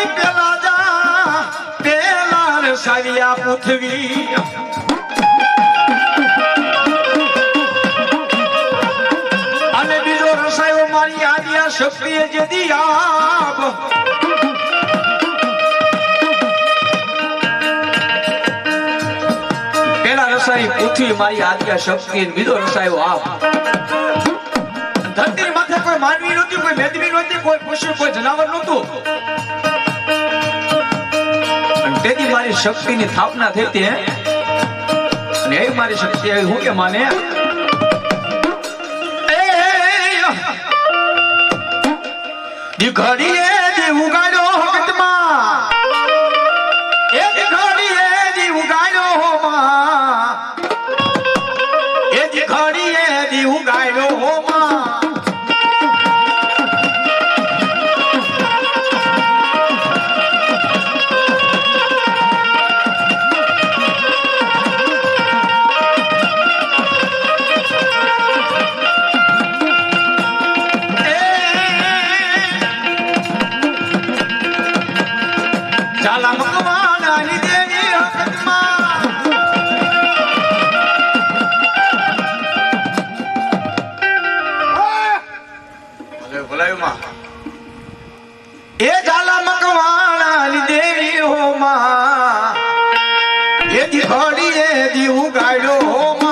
મારી પેલા જા પેલા રે સાવિયા પૃથ્વી અને બીજો રસાયો મારી આદિયા શક્તિએ જે દિયાબ પેલા રસાઈ પૃથ્વી મારી શક્તિ બીજો રસાયો આપ. ધરતી માથે કોઈ માનવી નહોતી, કોઈ મેદવી નહોતી કોઈ પશુ કોઈ જનાવર નહોતું. તેથી મારી શક્તિની સ્થાપના થઈ હતી અને એ મારી શક્તિ આવી, હું કે માને? એ દીઘડીએ ચાલા મકવાણાની દેવી હકતમાં ભલે ભલાયું માં. એ ઝાલા મકવાણાની દેવી હો માં એ દિવાળી એ દીવું ગાડ્યો હો માં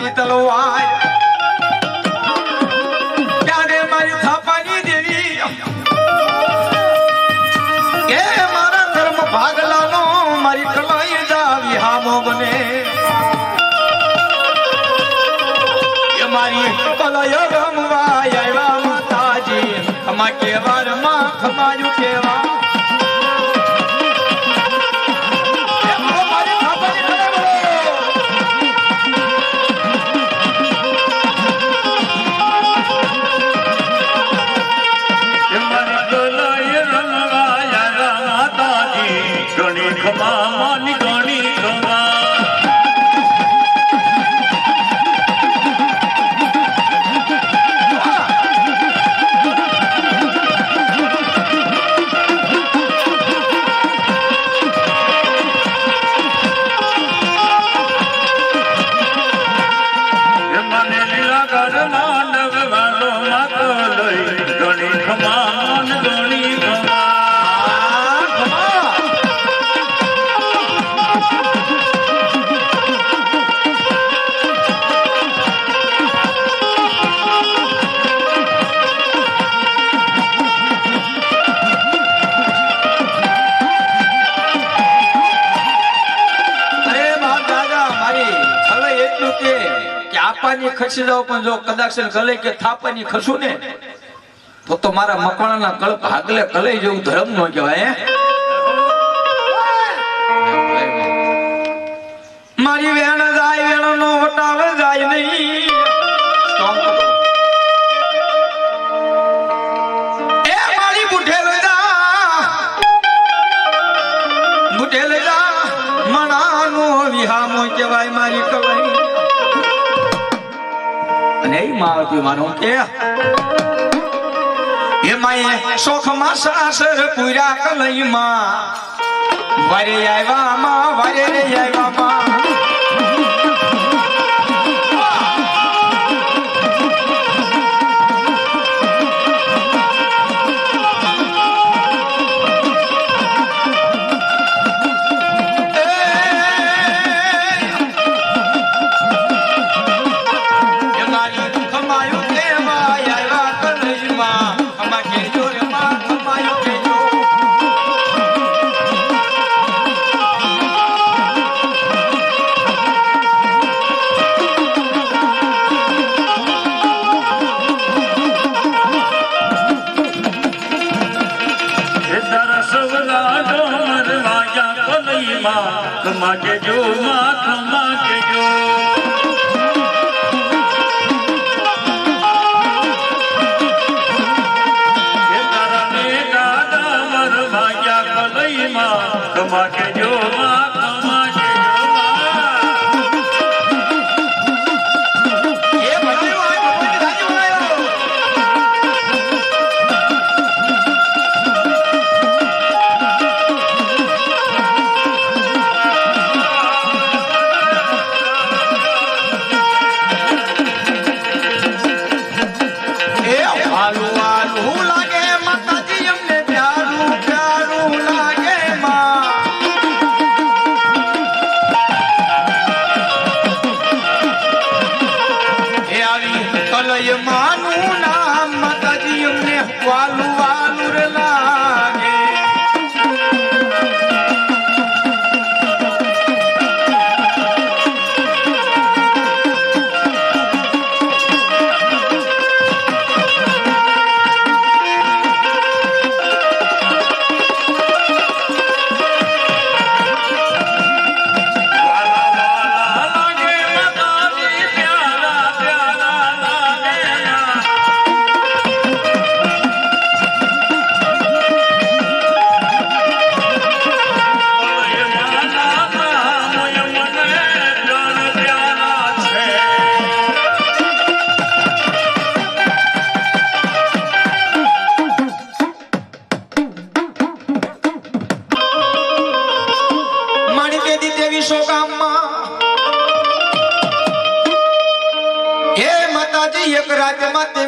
જે તલવાર ભાગલાનો મારી કલાઈ જાવી હામો બને. મારી કલય રમવા આવ્યા માતાજી. ખમા કેવારમાં ખમાયું કેવા થાપાની ખસી જાવ પણ જો કદાચ ગલે કે થાપાની ખસું ને, તો તો મારા મકવાણાના કળ ભાગલે કલે જેવું ધર્મ નો કહેવાય મારી વેણ જાય વેણ નો વટાવ જાય નહીં. મારી કવાઈ. અને એ માવતી માનો કે એમાં શોખમાં સાસર પૂરા કલઈમાં. વરે આવ્યામાં, વરે આવ્યા આવ્યામાં. કે જો માં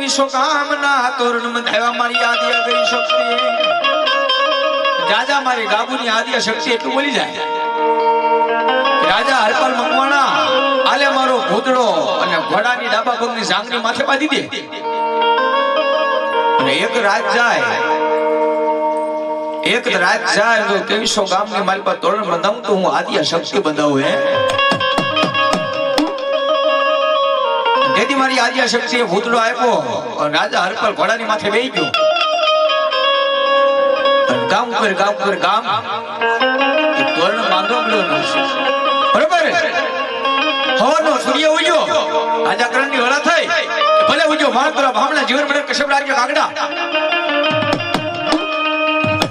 રાજ્યમાં દેવી તોરણમાં દેવા મારી આદિ અગરી શક્તિ. રાજા મારી ગાબુની આદિ શક્તિ એટલું બોલી જાય. રાજા હરપાલ મકવાણા, આલે મારો ભૂતડો અને ઘોડાની ડાબા પગની જાંગની માથે બાંધી દે. એક રાત જાય, એક રાત જાય તો ત્રેવીસો ગામની મારી પાસે તોરણ બંધાવું તો હું આદિ શક્તિ બંધાવું હે? મારી આદિ શક્તિએ ભૂતડો આપ્યો રાજા હરપાલ ઘોડાની માથે બેહી ગયો. ગામ ઉપર ગામ ઉપર, ગામ બાંધો મળ્યો બરોબર? હવાનો સૂર્ય ઉગ્યો. રાજા કરણની હળા થઈ. ભલે ઉગ્યો, માણતરા ભામણા જીવન મને કશ્યપ લાગ્યો કાગડા.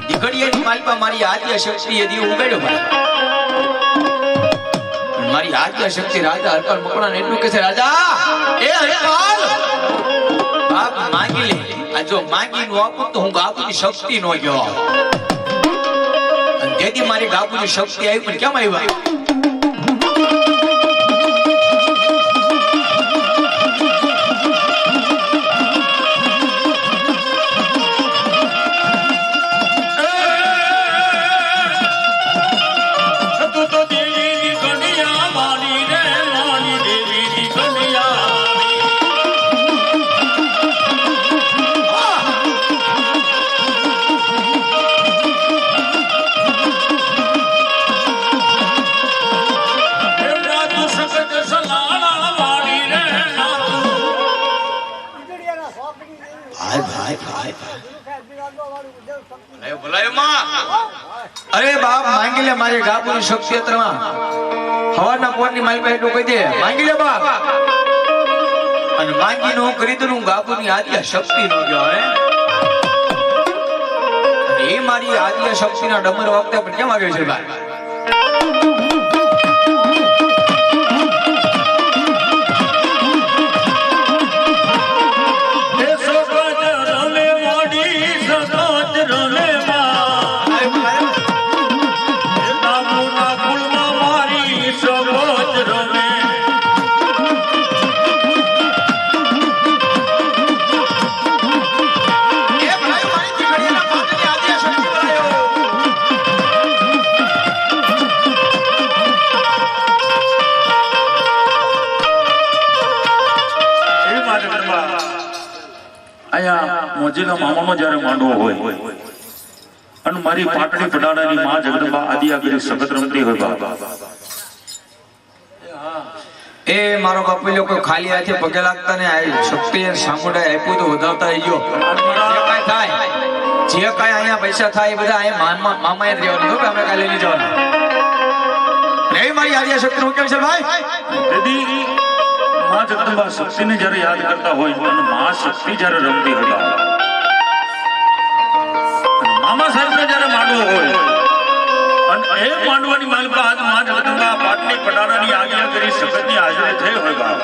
દીકરીએની માલિકા મારી આદ્ય એ દી ઉગાડ્યો મને મારી આજ્ઞા શક્તિ, રાજા હરપાલ મકવાણાને એટલું કહે છે, રાજા, એ હરપાલ બાપ માંગી લે. આ જો માંગી નું આપું તો હું બાપુની શક્તિ નો ગયો. તેથી મારી ગાબુની શક્તિ આવી, પણ કેમ આવ્યા મારી ગાબુની શક્તિ માં હવાના પોરની માલ પાસે કહી દે માંગી લે બાપ. અને માંગી નો કરી દઉં ગાબુની આદ્ય શક્તિ નો જો હે એ મારી આદ્ય શક્તિના ડમર વખતે પણ કેમ આવ્યો છે ભાઈ મોજીના મામાનો જ્યારે માંડવો હોય. અને મારી પાટણી પડાડાની માં જગદંબા આદિયા સખત રમતી હોય બાબા એ મારો બાપુ લોકો ખાલી હાથે પગે લાગતા ને આ શક્તિ સામુદાય આપ્યું તો વધાવતા આવી ગયો. થાય જે કઈ અહીંયા પૈસા થાય એ બધા અહીંયા મામા જ રહેવાનું. હો કે અમે કાંઈ લઈ જવાના. રે મારી આર્ય શક્તિ નું કેમ છે ભાઈ? તેથી માં જગદંબા શક્તિને જ્યારે યાદ કરતા હોય અને માં શક્તિ જ્યારે રમતી હોય મામા સાહેબને જ્યારે માંડવો હોય અને એ માંડવાની માલિકા આજમાં જગદંબા પાટની પટારાની આજ્ઞા કરી સખતની હાજરી થઈ હોય બાપ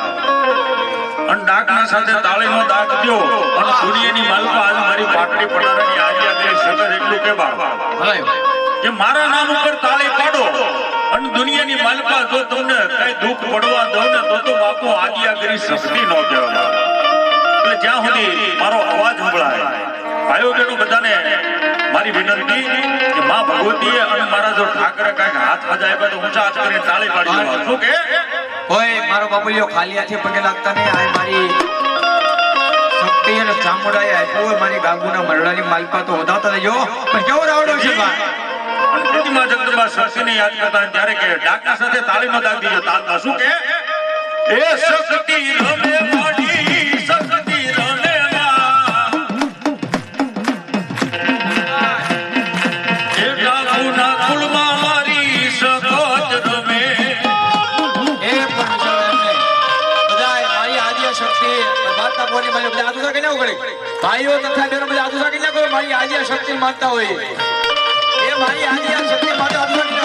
અને ડાકના સાથે તાળીનો દાગ દો અને સૂર્યની માલિકા આજ મારી પાટની પટારાની આજ્ઞા કરી સખત એટલું કે બાપ. કે મારા નામ ઉપર તાળી પાડો અને દુનિયાની માલિકા જો તમને કઈ દુઃખ પડવા દો ને તો તો બાપુ આજ્ઞા કરી શક્તિ નો કહેવાય એટલે જ્યાં સુધી મારો અવાજ સંભળાય ભાઈઓ બહેનો બધાને મારી વિનંતી કે માં ભગવતીએ અને મારા જો ઠાકરે કંઈક હાથ હજાય તો ઊંચા હાથ કરીને તાળી પાડી શું કે? ઓય મારો બાબુલિયો ખાલી હાથે પગે લાગતા નહીં. આ મારી શક્તિ અને ચામુંડાએ આપ્યું હોય મારી ગાગુના મરડાની માલપા તો વધાવતા જો પણ કેવો રાવડો છે માં જગદંબા શક્તિને યાદ કરતા ત્યારે કે ડાકના સાથે તાળીનો દાગ દીજો. તાલમાં શું કે? એ શક્તિ રમે ભાઈઓ તથા બહેનો બધા આતુષા કરી નાખો મારી આદ્ય શક્તિ માનતા હોય. એ મારી આદ્ય શક્તિ માટે આતુષા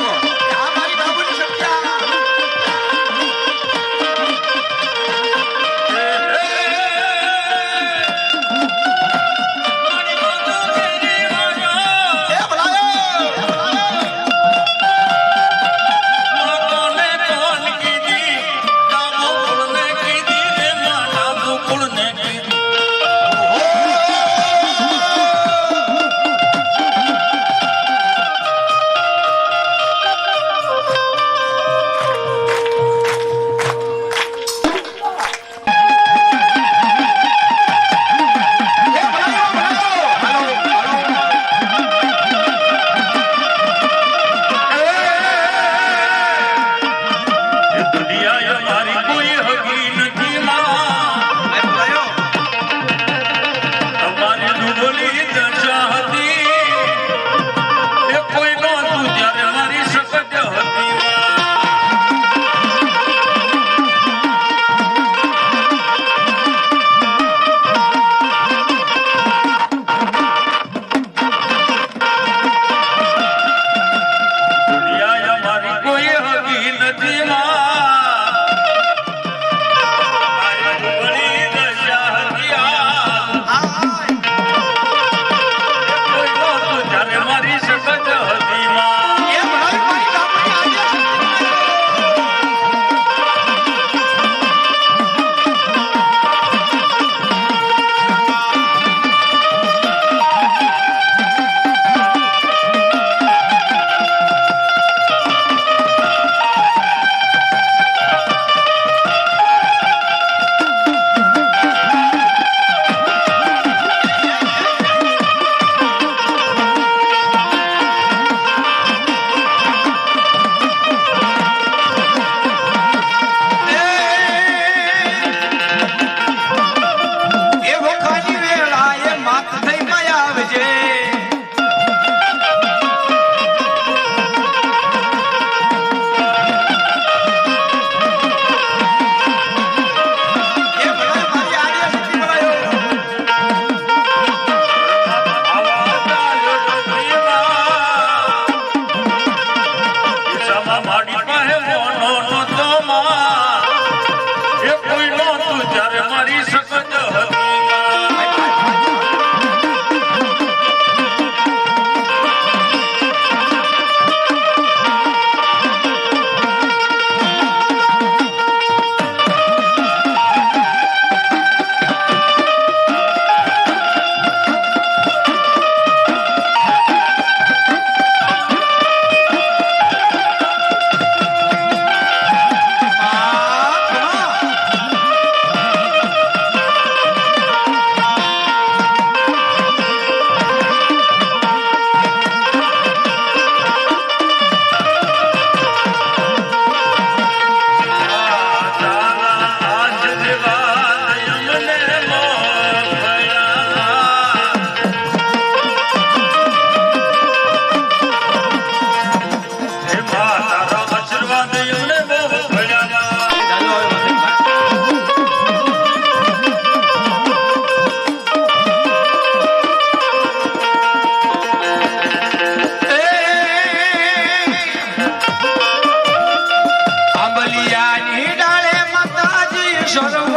shut up.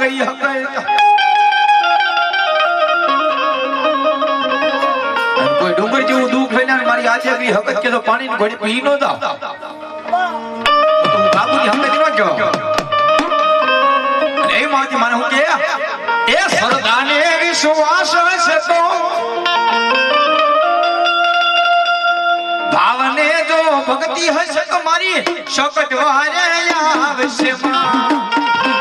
હકત અને કોઈ ડુંગર જેવું દુઃખ હોય ને મારી આજે બી હકત કે તો પાણી ઘોડી પી નો દા હું હકત ન કહો એ માજી મને હું કે, એ સરદાને વિશ્વાસ હશે તો. ભાવને જો ભક્તિ હશે તો મારી શકટ વારે આવશે માં.